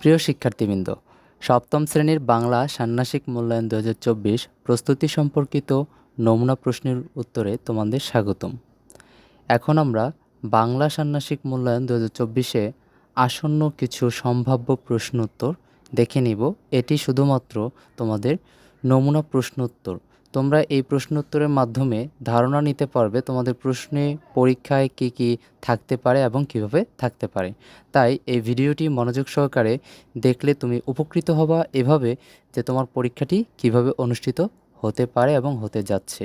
প্রিয় শিক্ষার্থীবৃন্দ, সপ্তম শ্রেণির বাংলা ষান্মাসিক মূল্যায়ন দু হাজার চব্বিশ প্রস্তুতি সম্পর্কিত নমুনা প্রশ্নের উত্তরে তোমাদের স্বাগতম। এখন আমরা বাংলা ষান্মাসিক মূল্যায়ন দু চব্বিশে আসন্ন কিছু সম্ভাব্য প্রশ্ন উত্তর দেখে নিব। এটি শুধুমাত্র তোমাদের নমুনা প্রশ্ন উত্তর তোমরা এই প্রশ্ন উত্তরের মাধ্যমে ধারণা নিতে পারবে তোমাদের প্রশ্নে পরীক্ষায় কী কী থাকতে পারে এবং কীভাবে থাকতে পারে। তাই এই ভিডিওটি মনোযোগ সহকারে দেখলে তুমি উপকৃত হবা এভাবে যে তোমার পরীক্ষাটি কীভাবে অনুষ্ঠিত হতে পারে এবং হতে যাচ্ছে।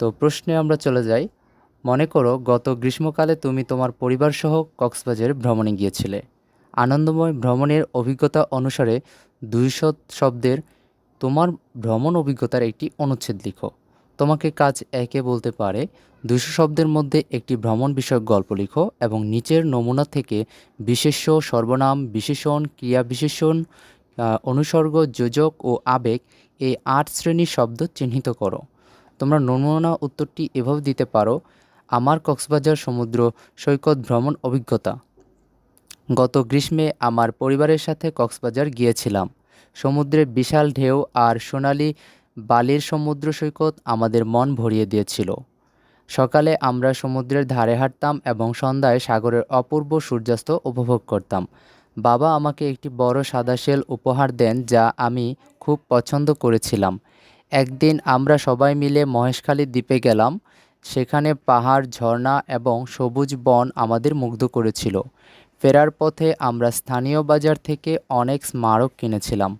তো প্রশ্নে আমরা চলে যাই। মনে করো গত গ্রীষ্মকালে তুমি তোমার পরিবারসহ কক্সবাজার ভ্রমণে গিয়েছিলে। আনন্দময় ভ্রমণের অভিজ্ঞতা অনুসারে দুইশো শব্দের তোমার ভ্রমণ অভিজ্ঞতার একটি অনুচ্ছেদ লিখো। তোমাকে কাজ একে বলতে পারে দুশো শব্দের মধ্যে একটি ভ্রমণ বিষয়ক গল্প লিখো এবং নিচের নমুনা থেকে বিশেষ্য, সর্বনাম, বিশেষণ, ক্রিয়া বিশেষণ অনুসর্গ, যোজক ও আবেগ এই আট শ্রেণির শব্দ চিহ্নিত করো। তোমরা নমুনা উত্তরটি এভাবে দিতে পারো, আমার কক্সবাজার সমুদ্র সৈকত ভ্রমণ অভিজ্ঞতা। গত গ্রীষ্মে আমার পরিবারের সাথে কক্সবাজার গিয়েছিলাম। সমুদ্রের বিশাল ঢেউ আর সোনালি বালির সমুদ্র সৈকত আমাদের মন ভরিয়ে দিয়েছিল। সকালে আমরা সমুদ্রের ধারে হাঁটতাম এবং সন্ধ্যায় সাগরের অপূর্ব সূর্যাস্ত উপভোগ করতাম। বাবা আমাকে একটি বড় সাদা শেল উপহার দেন যা আমি খুব পছন্দ করেছিলাম। একদিন আমরা সবাই মিলে মহেশখালী দ্বীপে গেলাম। সেখানে পাহাড়, ঝর্ণা এবং সবুজ বন আমাদের মুগ্ধ করেছিল। ফেরার পথে আমরা স্থানীয় বাজার থেকে অনেক স্মারক কিনেছিলাম।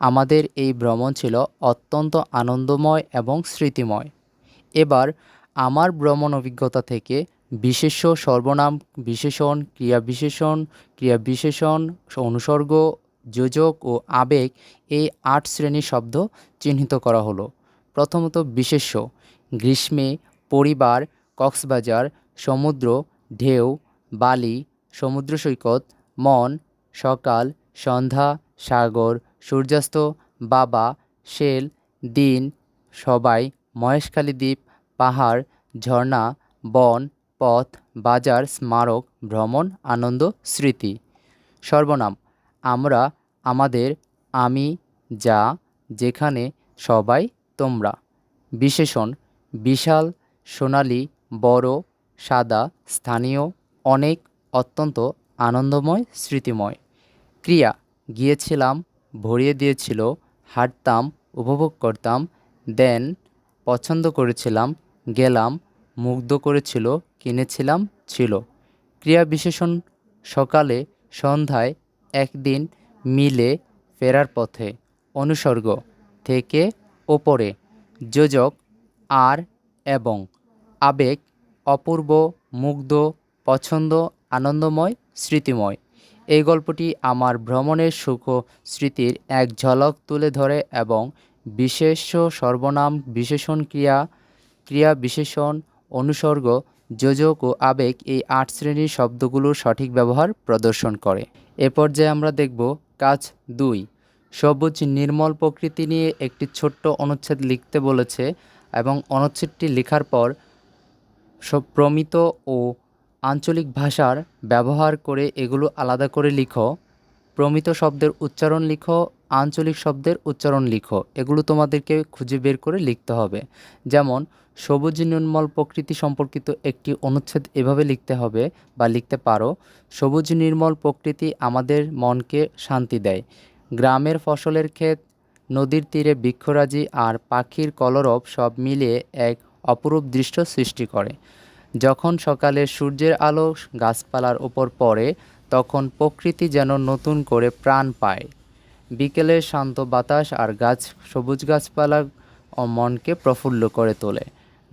আমাদের এই ভ্রমণ ছিল অত্যন্ত আনন্দময় এবং স্মৃতিময়। এবার আমার ভ্রমণ অভিজ্ঞতা থেকে বিশেষ্য সর্বনাম বিশেষণ, ক্রিয়া বিশেষণ ক্রিয়া বিশেষণ, অনুসর্গ, যোজক ও আবেগ এই আট শ্রেণির শব্দ চিহ্নিত করা হলো। প্রথমত বিশেষ্য, গ্রীষ্মে পরিবার, কক্সবাজার, সমুদ্র, ঢেউ, বালি সমুদ্র সৈকত, মন, সকাল, সন্ধ্যা, সাগর, সূর্যাস্ত, বাবা, শেল, দিন, সবাই, মহেশখালী দ্বীপ, পাহাড়, ঝর্ণা, বন, পথ, বাজার, স্মারক, ভ্রমণ, আনন্দ, স্মৃতি। সর্বনাম, আমরা, আমাদের, আমি, যা, যেখানে, সবাই, তোমরা। বিশেষণ, বিশাল, সোনালি, বড়, সাদা, স্থানীয়, অনেক অত্যন্ত আনন্দময়, স্মৃতিময়। ক্রিয়া, গিয়েছিলাম, ভরিয়ে দিয়েছিল, হাঁটতাম, উপভোগ করতাম, দেন পছন্দ করেছিলাম, গেলাম, মুগ্ধ করেছিল, কিনেছিলাম, ছিল। ক্রিয়া বিশেষণ, সকালে, সন্ধ্যায়, একদিন মিলে ফেরার পথে। অনুসর্গ, থেকে ওপরে। যোজক, আর এবং। আবেগ, অপূর্ব, মুগ্ধ, পছন্দ আনন্দময়, স্মৃতিময়। এই গল্পটি আমার ভ্রমণের সুখ স্মৃতির এক ঝলক তুলে ধরে এবং বিশেষ্য সর্বনাম বিশেষণ ক্রিয়া ক্রিয়া বিশেষণ, অনুসর্গ, যোজক ও আবেগ এই আট শ্রেণির শব্দগুলোর সঠিক ব্যবহার প্রদর্শন করে। এ পর্যায়ে আমরা দেখব কাজ দুই। সবুজ নির্মল প্রকৃতি নিয়ে একটি ছোট্ট অনুচ্ছেদ লিখতে বলেছে এবং অনুচ্ছেদটি লেখার পর প্রমিত ও আঞ্চলিক ভাষার ব্যবহার করে এগুলো আলাদা করে লিখো। প্রমিত শব্দের উচ্চারণ লিখো, আঞ্চলিক শব্দের উচ্চারণ লিখো। এগুলো তোমাদেরকে খুঁজে বের করে লিখতে হবে। যেমন, সবুজ নির্মল প্রকৃতি সম্পর্কিত একটি অনুচ্ছেদ এভাবে লিখতে হবে বা লিখতে পারো, সবুজ নির্মল প্রকৃতি আমাদের মনকে শান্তি দেয়। গ্রামের ফসলের ক্ষেত, নদীর তীরে বৃক্ষরাজি আর পাখির কলরব সব মিলিয়ে এক অপরূপ দৃশ্য সৃষ্টি করে। যখন সকালে সূর্যের আলো গাছপালার ওপর পড়ে, তখন প্রকৃতি যেন নতুন করে প্রাণ পায়। বিকেলে শান্ত বাতাস আর গাছ, সবুজ গাছপালা ও মনকে প্রফুল্ল করে তোলে।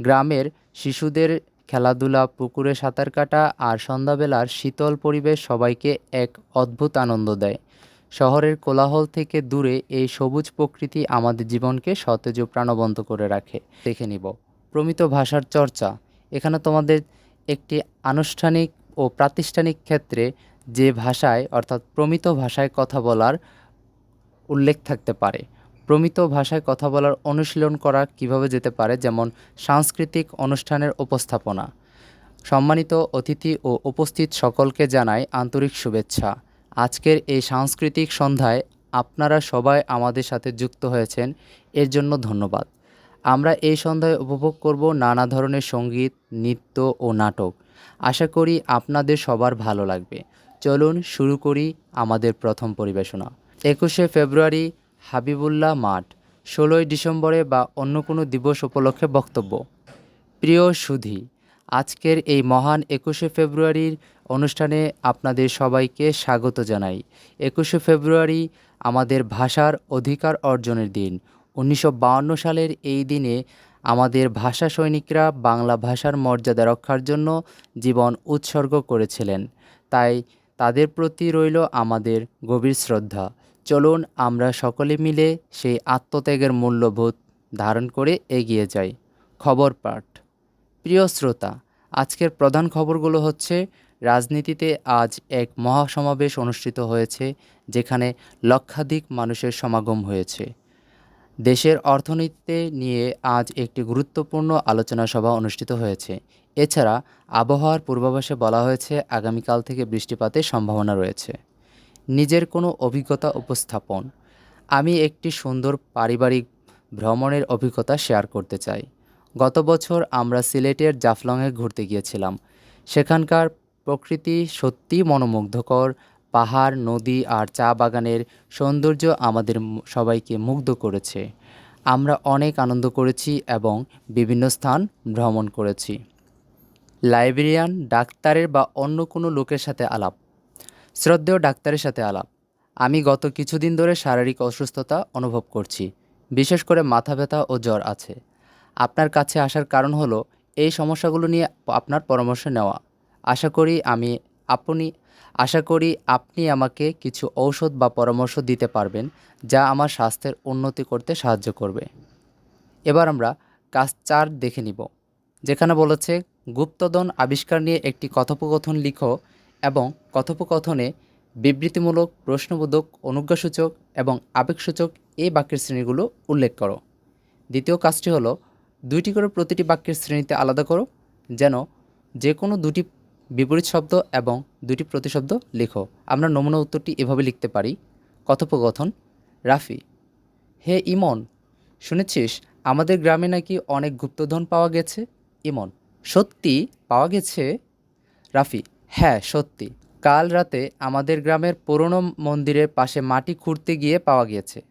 গ্রামের শিশুদের খেলাধুলা, পুকুরে সাঁতার কাটা আর সন্ধ্যাবেলার শীতল পরিবেশ সবাইকে এক অদ্ভুত আনন্দ দেয়। শহরের কোলাহল থেকে দূরে এই সবুজ প্রকৃতি আমাদের জীবনকে সতেজ প্রাণবন্ত করে রাখে। দেখে নিব। প্রমিত ভাষার চর্চা। এখানে তোমাদের একটি আনুষ্ঠানিক ও প্রাতিষ্ঠানিক ক্ষেত্রে যে ভাষায়, অর্থাৎ প্রমিত ভাষায় কথা বলার উল্লেখ থাকতে পারে। প্রমিত ভাষায় কথা বলার অনুশীলন করা কীভাবে যেতে পারে? যেমন সাংস্কৃতিক অনুষ্ঠানের উপস্থাপনা। সম্মানিত অতিথি ও উপস্থিত সকলকে জানাই আন্তরিক শুভেচ্ছা। আজকের এই সাংস্কৃতিক সন্ধ্যায় আপনারা সবাই আমাদের সাথে যুক্ত হয়েছেন। এর জন্য ধন্যবাদ। আমরা এই সন্ধ্যায় উপভোগ করব নানা ধরনের সংগীত, নৃত্য ও নাটক। আশা করি আপনাদের সবার ভালো লাগবে। চলুন শুরু করি আমাদের প্রথম পরিবেশনা। একুশে ফেব্রুয়ারি, হাবিবুল্লাহ মাঠ। ষোলোই ডিসেম্বরে বা অন্য কোনো দিবস উপলক্ষে বক্তব্য। প্রিয় সুধী, আজকের এই মহান একুশে ফেব্রুয়ারির অনুষ্ঠানে আপনাদের সবাইকে স্বাগত জানাই। একুশে ফেব্রুয়ারি আমাদের ভাষার অধিকার অর্জনের দিন। উনিশশো সালের এই দিনে আমাদের ভাষা সৈনিকরা বাংলা ভাষার মর্যাদা রক্ষার জন্য জীবন উৎসর্গ করেছিলেন। তাই তাদের প্রতি রইল আমাদের গভীর শ্রদ্ধা। চলুন আমরা সকলে মিলে সেই আত্মত্যাগের মূল্যবোধ ধারণ করে এগিয়ে যাই। খবর পাঠ। প্রিয় শ্রোতা, আজকের প্রধান খবরগুলো হচ্ছে, রাজনীতিতে আজ এক মহাসমাবেশ অনুষ্ঠিত হয়েছে, যেখানে লক্ষাধিক মানুষের সমাগম হয়েছে। দেশের অর্থনীতিতে নিয়ে আজ একটি গুরুত্বপূর্ণ আলোচনা সভা অনুষ্ঠিত হয়েছে। এছাড়া আবহাওয়ার পূর্বাভাসে বলা হয়েছে, আগামীকাল থেকে বৃষ্টিপাতের সম্ভাবনা রয়েছে। নিজের কোনো অভিজ্ঞতা উপস্থাপন। আমি একটি সুন্দর পারিবারিক ভ্রমণের অভিজ্ঞতা শেয়ার করতে চাই। গত বছর আমরা সিলেটের জাফলংয়ে ঘুরতে গিয়েছিলাম। সেখানকার প্রকৃতি সত্যিই মনোমুগ্ধকর পাহাড়, নদী আর চা বাগানের সৌন্দর্য আমাদের সবাইকে মুগ্ধ করেছে। আমরা অনেক আনন্দ করেছি এবং বিভিন্ন স্থান ভ্রমণ করেছি। লাইব্রেরিয়ান ডাক্তারের বা অন্য কোনো লোকের সাথে আলাপ। শ্রদ্ধেয় ডাক্তারের সাথে আলাপ। আমি গত কিছুদিন ধরে শারীরিক অসুস্থতা অনুভব করছি। বিশেষ করে মাথা ব্যথা ও জ্বর আছে। আপনার কাছে আসার কারণ হলো এই সমস্যাগুলো নিয়ে আপনার পরামর্শ নেওয়া। আশা করি আমি আপনি, আশা করি আপনি আমাকে কিছু ঔষধ বা পরামর্শ দিতে পারবেন যা আমার স্বাস্থ্যের উন্নতি করতে সাহায্য করবে। এবার আমরা কাজ চার দেখে নিব, যেখানে বলেছে, গুপ্তধন আবিষ্কার নিয়ে একটি কথোপকথন লিখো এবং কথোপকথনে বিবৃতিমূলক, প্রশ্নবোধক, অনুজ্ঞাসূচক এবং আবেগসূচক এই বাক্যের শ্রেণীগুলো উল্লেখ করো। দ্বিতীয় কাজটি হলো, দুইটি করে প্রতিটি বাক্যের শ্রেণীতে আলাদা করো, যেন যে কোনো দুটি বিপরীত শব্দ এবং দুটি প্রতিশব্দ লেখো। আমরা নমুনা উত্তরটি এভাবে লিখতে পারি। কথোপকথন, রাফি, হে ইমন, শুনেছিস আমাদের গ্রামে নাকি অনেক গুপ্তধন পাওয়া গেছে? ইমন, সত্যি পাওয়া গেছে? রাফি হ্যাঁ সত্যি। কাল রাতে আমাদের গ্রামের পুরনো মন্দিরের পাশে মাটি খুঁড়তে গিয়ে পাওয়া গিয়েছে।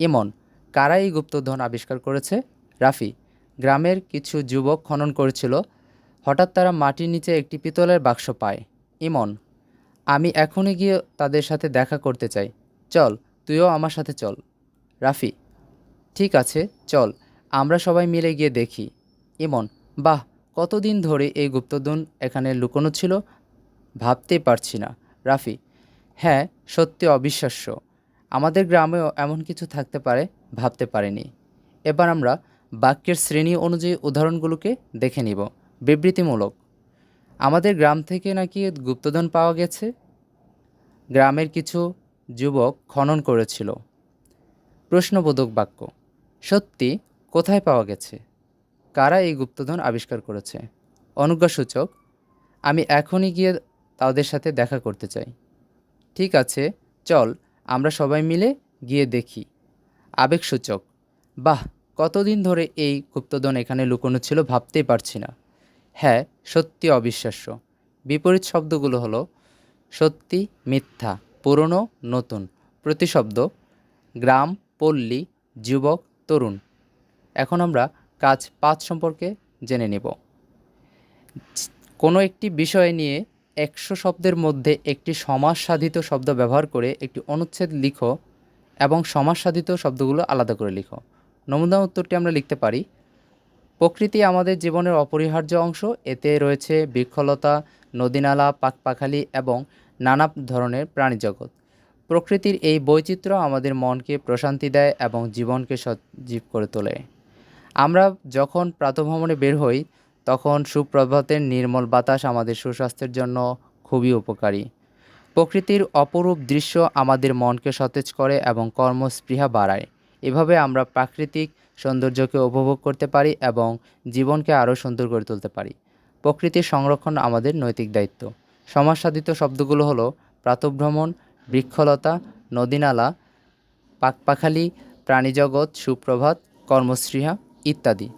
ইমন, কারা এই গুপ্তধন আবিষ্কার করেছে? রাফি, গ্রামের কিছু যুবক খনন করেছিল হঠাৎ তারা মাটির নিচে একটি পিতলের বাক্স পায়। ইমন, আমি এখনই গিয়ে তাদের সাথে দেখা করতে চাই। চল, তুইও আমার সাথে চল। রাফি, ঠিক আছে, চল, আমরা সবাই মিলে গিয়ে দেখি। ইমন, বাহ, কতদিন ধরে এই গুপ্তধন এখানে লুকোনো ছিল? ভাবতেই পারছি না। রাফি হ্যাঁ সত্যি অবিশ্বাস্য। আমাদের গ্রামেও এমন কিছু থাকতে পারে, ভাবতে পারিনি। এবার আমরা বাক্যের শ্রেণি অনুযায়ী উদাহরণগুলোকে দেখে নিব। বিবৃতিমূলক। আমাদের গ্রাম থেকে নাকি গুপ্তধন পাওয়া গেছে? গ্রামের কিছু যুবক খনন করেছিল। প্রশ্নবোধক বাক্য, সত্যি, কোথায় পাওয়া গেছে? কারা এই গুপ্তধন আবিষ্কার করেছে? অনুজ্ঞাসূচক, আমি এখনই গিয়ে তাদের সাথে দেখা করতে চাই। ঠিক আছে, চল, আমরা সবাই মিলে গিয়ে দেখি। আবেগসূচক, বাহ, কতদিন ধরে এই গুপ্তধন এখানে লুকোনো ছিল ভাবতেই পারছি না। হ্যাঁ সত্যি অবিশ্বাস্য। বিপরীত শব্দগুলো হলো সত্যি, মিথ্যা, পুরনো, নতুন। প্রতিশব্দ, গ্রাম, পল্লী, যুবক, তরুণ। এখন আমরা কাজ পাঁচ সম্পর্কে জেনে নেব। কোনো একটি বিষয় নিয়ে একশো শব্দের মধ্যে একটি সমাজ সাধিত শব্দ ব্যবহার করে একটি অনুচ্ছেদ লিখো এবং সমাজ সাধিত শব্দগুলো আলাদা করে লিখো। নমুনা উত্তরটি আমরা লিখতে পারি প্রকৃতি আমাদের জীবনের অপরিহার্য অংশ। এতে রয়েছে বৃক্ষলতা, নদীনালা পাখপাখালি এবং নানা ধরনের প্রাণীজগৎ। প্রকৃতির এই বৈচিত্র্য আমাদের মনকে প্রশান্তি দেয় এবং জীবনকে সজীব করে তোলে। আমরা যখন প্রাতভ্রমণে বের হই, তখন সুপ্রভাতের নির্মল বাতাস আমাদের সুস্বাস্থ্যের জন্য খুবই উপকারী। প্রকৃতির অপরূপ দৃশ্য আমাদের মনকে সতেজ করে এবং কর্মস্পৃহা বাড়ায়। এভাবে আমরা প্রাকৃতিক সৌন্দর্যকে উপভোগ করতে পারি এবং জীবনকে আরও সুন্দর করে তুলতে পারি। প্রকৃতির সংরক্ষণ আমাদের নৈতিক দায়িত্ব। সমাজসাধিত শব্দগুলো হলো প্রাতভ্রমণ, বৃক্ষলতা, নদীনালা, পাকপাখালি, প্রাণীজগৎ, সুপ্রভাত কর্মস্পৃহা ইত্যাদি।